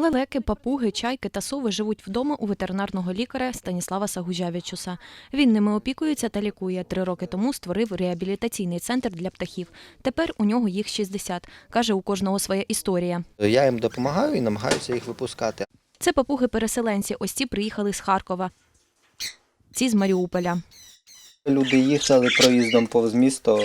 Лелеки, папуги, чайки та сови живуть вдома у ветеринарного лікаря Станіслава Сагужавічуса. Він ними опікується та лікує. Три роки тому створив реабілітаційний центр для птахів. Тепер у нього їх 60. Каже, у кожного своя історія. Я їм допомагаю і намагаюся їх випускати. Це папуги-переселенці. Ось ці приїхали з Харкова. Ці з Маріуполя. Люди їхали проїздом повз місто.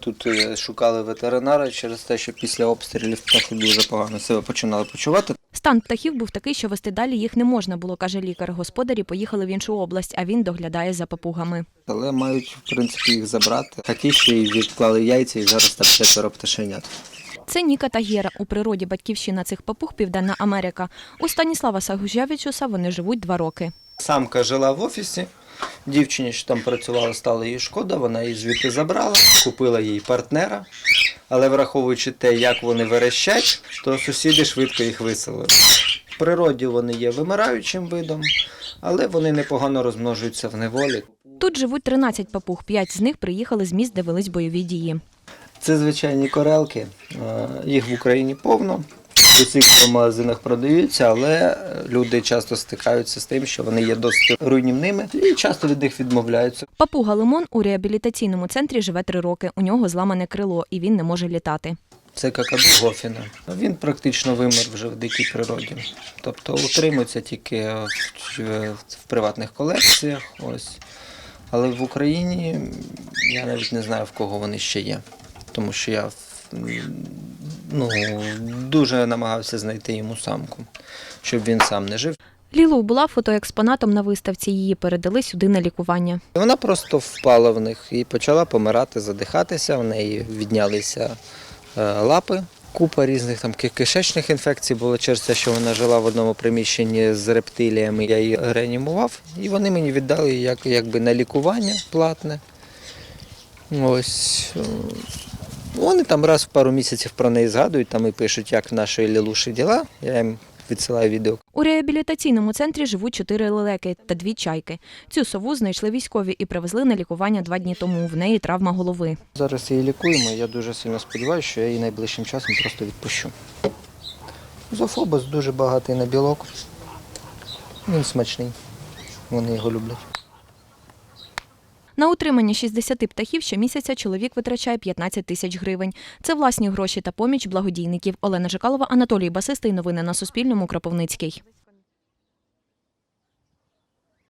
Тут е, шукали ветеринара через те, що після обстрілів птахи дуже погано себе починали почувати. Стан птахів був такий, що вести далі їх не можна було, каже лікар. Господарі поїхали в іншу область, а він доглядає за папугами. Але мають, в принципі, їх забрати. Хаті ще й відклали яйця і зараз там четверо пташенят. Це Ніка та Гера. У природі батьківщина цих папуг Південна Америка. У Станіслава Сагужавічуса вони живуть два роки. Самка жила в офісі. Дівчині, що там працювала, стало їй шкода, вона її звідти забрала, купила їй партнера. Але враховуючи те, як вони верещать, то сусіди швидко їх виселили. В природі вони є вимираючим видом, але вони непогано розмножуються в неволі. Тут живуть 13 папуг, п'ять з них приїхали з міст, де велись бойові дії. Це звичайні корелки. Е, Їх в Україні повно. В усіх магазинах продаються, але люди часто стикаються з тим, що вони є досить руйнівними і часто від них відмовляються. Папуга Лимон у реабілітаційному центрі живе три роки. У нього зламане крило, і він не може літати. Це какаду Гофіна. Він практично вимер вже в дикій природі. Тобто утримується тільки в, в, приватних колекціях. Ось. Але в Україні я навіть не знаю, в кого вони ще є. Тому що я ну, дуже намагався знайти йому самку, щоб він сам не жив. Лілу була фотоекспонатом на виставці. Її передали сюди на лікування. Вона просто впала в них і почала помирати, задихатися. В неї віднялися е, лапи. Купа різних там кишечних інфекцій було через те, що вона жила в одному приміщенні з рептиліями. Я її реанімував, і вони мені віддали як, якби на лікування платне. Ось. Вони там раз в пару місяців про неї згадують там і пишуть, як в нашої Лілуші діла. Я їм відсилаю відео. У реабілітаційному центрі живуть чотири лелеки та дві чайки. Цю сову знайшли військові і привезли на лікування два дні тому. В неї травма голови. Зараз її лікуємо. Я дуже сильно сподіваюся, що я її найближчим часом просто відпущу. Зофобос дуже багатий на білок. Він смачний. Вони його люблять. На утримання 60 птахів щомісяця чоловік витрачає 15 тисяч гривень. Це власні гроші та поміч благодійників. Олена Жикалова, Анатолій Басистий. Новини на Суспільному. Кропивницький.